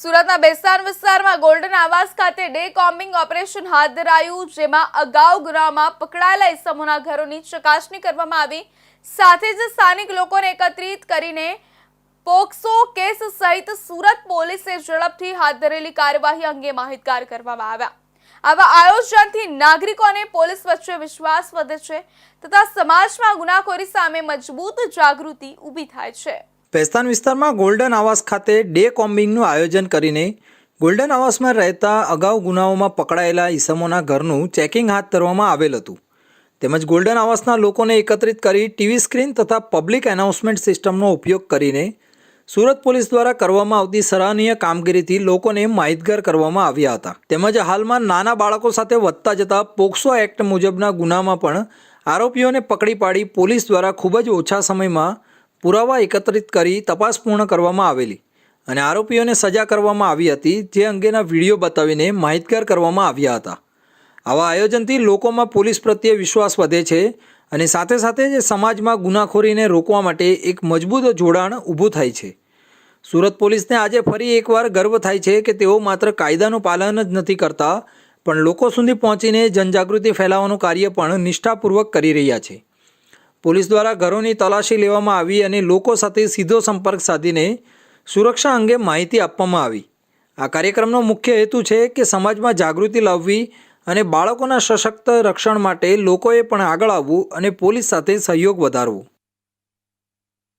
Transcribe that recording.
સુરતના બેસાન વિસ્તારમાં ગોલ્ડન આવાસ ખાતે ડે કોમ્બિંગ ઓપરેશન હાથ ધરાયું, જેમાં અગાઉ ગુનામાં પકડાયેલા ઇસમોના ઘરોની ચકાસણી કરવામાં આવી. સાથે જ સ્થાનિક લોકોને એકત્રિત કરીને પોક્સો કેસ સહિત સુરત પોલીસે ઝડપથી હાથ ધરેલી કાર્યવાહી અંગે માહિતગાર કરવામાં આવ્યા. આવા આયોજનથી નાગરિકોને પોલીસ વચ્ચે વિશ્વાસ વધે છે તથા સમાજમાં ગુનાખોરી સામે મજબૂત જાગૃતિ ઊભી થાય છે. પેસ્તાન વિસ્તારમાં ગોલ્ડન આવાસ ખાતે ડે કોમ્બિંગનું આયોજન કરીને ગોલ્ડન આવાસમાં રહેતા અગાઉ ગુનાઓમાં પકડાયેલા ઈસમોના ઘરનું ચેકિંગ હાથ ધરવામાં આવેલ હતું. તેમજ ગોલ્ડન આવાસના લોકોને એકત્રિત કરી ટીવી સ્ક્રીન તથા પબ્લિક એનાઉન્સમેન્ટ સિસ્ટમનો ઉપયોગ કરીને સુરત પોલીસ દ્વારા કરવામાં આવતી સરાહનીય કામગીરીથી લોકોને માહિતગાર કરવામાં આવ્યા હતા. તેમજ હાલમાં નાના બાળકો સાથે વધતા જતા પોક્સો એક્ટ મુજબના ગુનામાં પણ આરોપીઓને પકડી પાડી પોલીસ દ્વારા ખૂબ જ ઓછા સમયમાં પુરાવા એકત્રિત કરી તપાસ પૂર્ણ કરવામાં આવેલી અને આરોપીઓને સજા કરવામાં આવી હતી, જે અંગેના વીડિયો બતાવીને માહિતગાર કરવામાં આવ્યા હતા. આવા આયોજનથી લોકોમાં પોલીસ પ્રત્યે વિશ્વાસ વધે છે અને સાથે સાથે જ સમાજમાં ગુનાખોરીને રોકવા માટે એક મજબૂત જોડાણ ઊભું થાય છે. સુરત પોલીસને આજે ફરી એકવાર ગર્વ થાય છે કે તેઓ માત્ર કાયદાનું પાલન જ નથી કરતા, પણ લોકો સુધી પહોંચીને જનજાગૃતિ ફેલાવવાનું કાર્ય પણ નિષ્ઠાપૂર્વક કરી રહ્યા છે. પોલીસ દ્વારા ઘરોની તલાશી લેવામાં આવી અને લોકો સાથે સીધો સંપર્ક સાધીને સુરક્ષા અંગે માહિતી આપવામાં આવી. આ કાર્યક્રમનો મુખ્ય હેતુ છે કે સમાજમાં જાગૃતિ લાવવી અને બાળકોના સશક્ત રક્ષણ માટે લોકોએ પણ આગળ આવવું અને પોલીસ સાથે સહયોગ વધારવો.